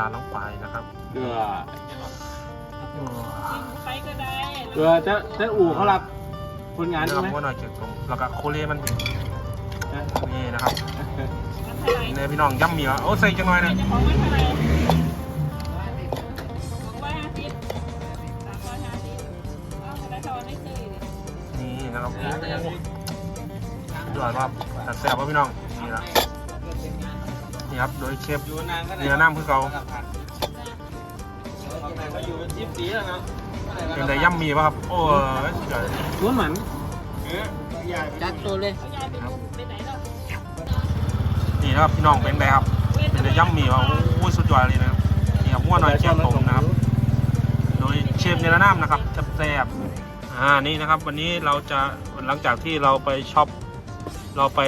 ลานน้องปลายนะครับเกลือโอ้ไปก็ได้เกลือจะจะอู่เขารับคนงานเนื้ใช่อไหมม้วนหน่อยเกี่ยวกับแล้วก็โคเรมันนะนี่นะครับมันเท่าไหร่เนี่ยพี่น้องย่ำมีวะโอ้ใส่จังหน่อยนะเจ้าของมันเท่าไหร่สองร้อยห้าสิบสามร้อยห้าสิบเอาไปได้เท่าไม่ซื้อเลยนี่นะครับโอ้ยอดครับแต่แซ่บป่ะพี่น้องนี่ละ นี่ครับโดยเชฟอยู่นานก็เนื้อน้ำคือเก่าเขาอยู่เป็นสิบปีแล้วเนาะเป็นไดย่ำมีป่ะครับ โอ้ยสุดยอดหัวหมันจัดตัวเลยเอายายไปดูไปไหนแล้วนี่นะครับพี่น้องเป็นไดครับเป็นไดย่ำมีป่ะโอ้ยสุดยอดเลยนะครับนี่ครับม้วนหน่อยเชฟผมนะครับ โดยเชฟเนรนามนะครับแซ่บๆอ่านี่นะครับ วันนี้เราจะหลังจากที่เราไปช็อปเราไป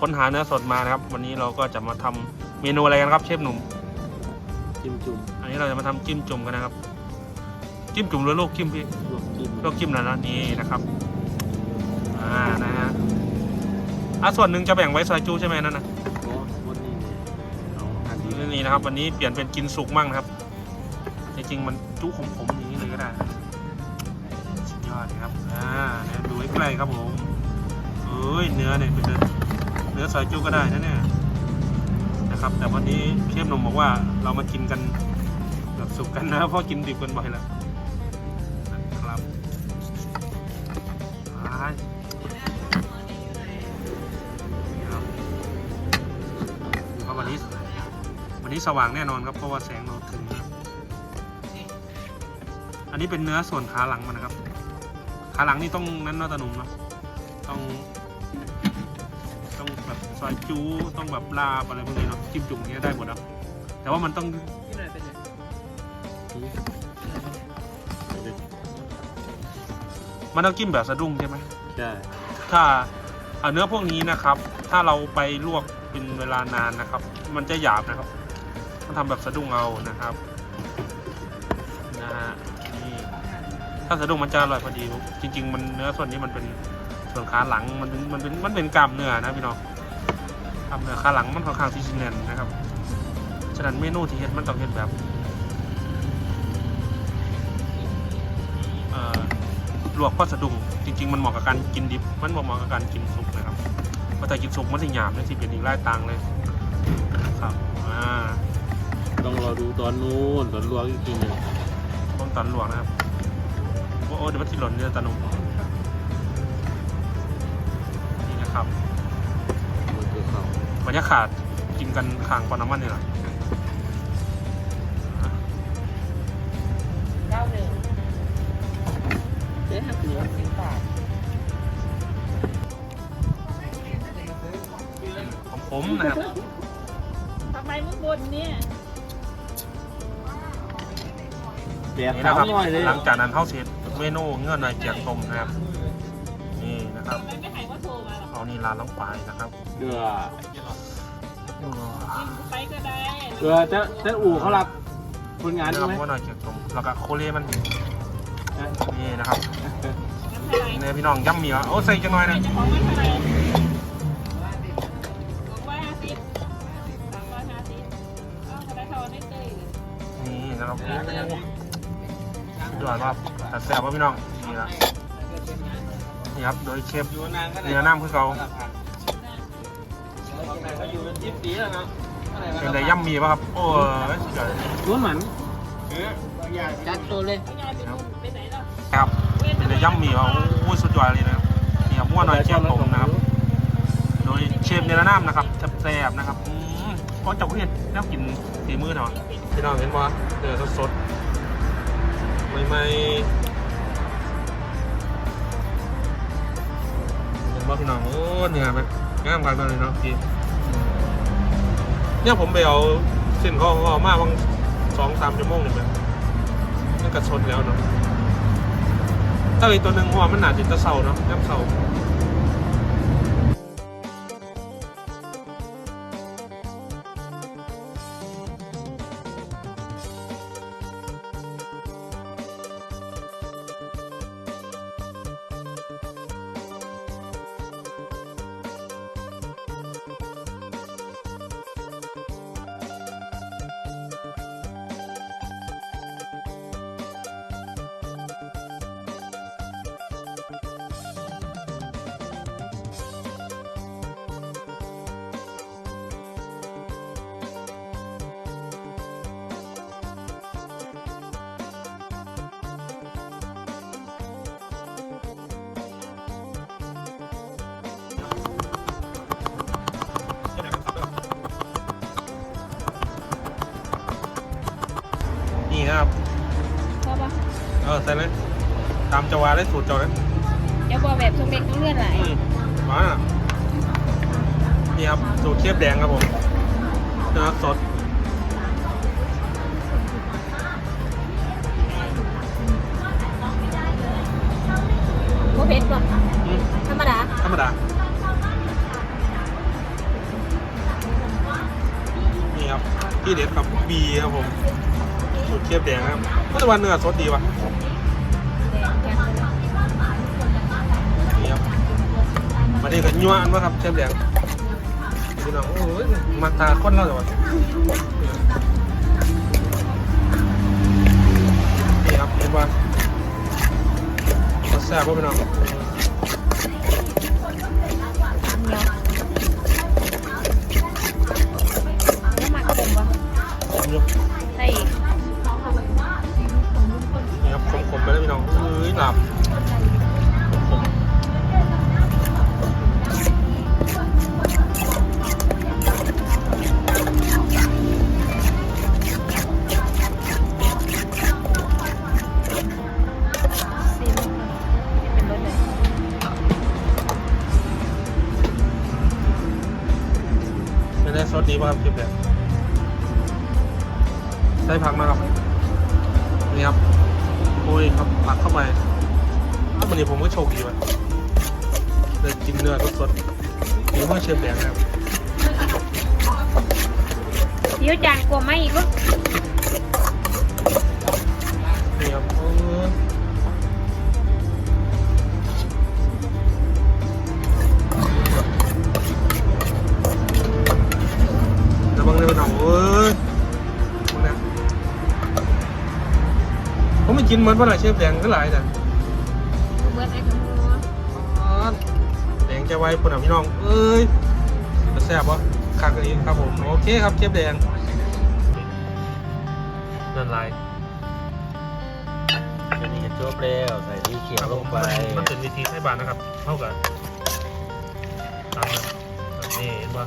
ค้นหาเนื้อสดมานะครับ วันนี้เราก็จะมาทำ เมนูอะไรกันครับเชฟหนุ่ม จิ้มจุ่มอันนี้เราจะมาทำจิ้มจุ่มกันนะครับ จิ้มจุ่มหรือลูกจิ้มพี่ลวกจิ้มลูกจิ้มแล้วนะนี่นะครับ อ่านะฮะอะส่วนหนึ่งจะแบ่งไว้ซอยจูใช่ไหมนั่นนะโอ้วันนี้เนี่ยเอาอันดีนี่นะครับวันนี้เปลี่ยนเป็นกินสุกมั่งนะครับ จริงๆมันจุขมๆอย่างนี้เลยก็ได้สุดยอดนะครับอ่าเนี่ยดูใกล้ๆครับผมเอ้ยเนื้อเนี่ยเป็นเนื้อเนื้อซอยจูก็ได้นะเนี่ย นะครับ แต่วันนี้เชฟหนุ่มบอกว่าเรามากินกันแบบสุกกันนะเพราะกินดิบกันบ่อยแล้วนะครับครับดูวันนี้วันนี้สว่างแน่นอนครับเพราะว่าแสงเราถึงนะอันนี้เป็นเนื้อส่วนขาหลังมันนะครับ ขาหลังนี่ต้องนั้นเนาะตาหนุ่มเนาะต้อง ซอยจูต้องแบบลาบอะไรพวกนี้เนาะจิ้มจุ่มเนี้ยได้หมดนะแต่ว่ามันต้องมันต้องจิ้มแบบสะดุ้งใช่ไหมใช่ถ้าเอาเนื้อพวกนี้นะครับ ถ้าเราไปลวกเป็นเวลานานนะครับ มันจะหยาบนะครับต้องทำแบบสะดุ้งเอานะครับนะฮะนี่ถ้าสะดุ้งมันจะอร่อยพอดีจริง ๆ มันเนื้อส่วนนี้มันเป็นส่วนขาหลังมันเป็นมันเป็นมันเป็นกล้ามเนื้อนะพี่น้อง กล้ามเนื้อขาหลังมันค่อนข้างที่จะแน่นนะครับ ฉะนั้นเมนูที่เฮ็ดมันต้องเฮ็ดแบบเอ่อลวกก็สะดุ้งจริง ๆ มันเหมาะกับการกินดิบ มันบ่เหมาะกับการกินสุกนะครับเพราะแต่กินสุกมันสิหยาบเลยสิเป็นอีกไล่ตังเลยครับอ่าต้องรอดูตอนนู้นตอนลวกอีกทีหนึ่งต้องตอนลวกนะครับโอ้โอ้เดี๋ยวมันสิหล่นเนี่ยตาหนุ่มนี่นะครับมันคือเขา บรรยากาศกินกันข้างปอนน้ำมันนี่แหละเก้าหนึ่งเจ๊หักเหนือสิบบาทของผมนะครับทำไมมึงบนเนี่ยแดดนี่สานะวครับหน่อยเลยหลังจากนั้นเข้าเสร็จเมนูเงื่อนในเกียงตมนะครับ นี่นะครับ ไม่ให้ว่าโทรมาหรอกเอานี่ร้านล้างปลายนะครับ เกลือ ไปก็ได้เกลือจะจะอู่เขารับคนงานเนื้ใช่อไหมม้วนหน่อยเกียงต้มแล้วก็โคเรมันนะนี่นะครับมันเท่าไหร่เนี่ยพี่น้องย่ำมีวะโอ้ใส่จังหน่อยนะเจ้าของมันเท่าไหร่สองร้อยห้าสิบสามร้อยห้าสิบเอาไปได้เท่าไม่ซื้อเลยนี่นะครับโอ้ยอดครับแต่แซ่บป่ะพี่น้องนี่ละนี่ครับโดยเชฟอยู่นานก็เนื้อน้ำคือเก่าเขา อยู่เป็นสิบปีแล้วเนาะเป็นไดย่ำมีป่ะครับ โอ้ยสุดยอดหัวหมันจัดตัวเลยเอายายไปดูไปไหนแล้วครับเป็นไดย่ำมีวะโอ้ยสุดยอดเลยนะครับนี่ครับม้วนหน่อยเชฟผมนะครับ โดยเชฟเนรนามนะครับแซ่บๆนะครับอืมก็จะเห็นแล้วกินฝีมือเนาะพี่น้องเห็นป่ะเดือดสดๆไม่ไม่เห็นป่ะพี่น้องโอ้เนื้อแบบ งามกันเลยเนาะพี่เนี่ยผมไปเอาเส้นข้อข้อมาบางสองสามชั่วโมงเนี่ยมันมันกระชนแล้วเนาะถ้าอีกตัวหนึ่งหัวมันหนาจิตตะเสาเนาะน้ำเสา นี่นะครับพอปะเออใส่เลยตามจังหวะได้สูตรเจ้าเลยเดี๋ยวบอแบบทรงเด็กต้องเลื่อนไหลอืมมานี่ครับสูตรเทียบแดงครับผมเนื้อสด เทียบแดงนะครับปัจจุบันเนื้อสดดีว่ะนี่ครับมาดีกับยัวอันว่าครับเทียบแดงพี่น้องโอ้ยมาตาคนเราแต่ว่านี่ครับเห็นว่าแซ่บป่ะพี่น้อง ครับคลิปเนี่ยใส่ผักมาหรอกนี่ครับโอ้ยครับผักเข้าไปอ้าวันนี้ผมก็โชคดีว่ะได้กินเนื้อสดๆกินเพื่อเชฟแดงนะครับ เดี๋ยวจานกลัวไหมอีกลูก ไม่กินเหมือนว่าไหนเชฟแดงก็หลายแต่เบิร์ดไอ้ขโมยแดงจะไว้ปุ่นอะพี่น้อง เอ้ยจะแซ่บวะคักกันอีกครับผม โอเคครับเชฟแดงนั่นลายอันนี้จบแล้วใส่ที่เขียวลงไปมันเป็นวิธีใช้บานนะครับ เท่ากันตามนั้นนี่เห็นป่ะ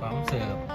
พร้อมเสิร์ฟ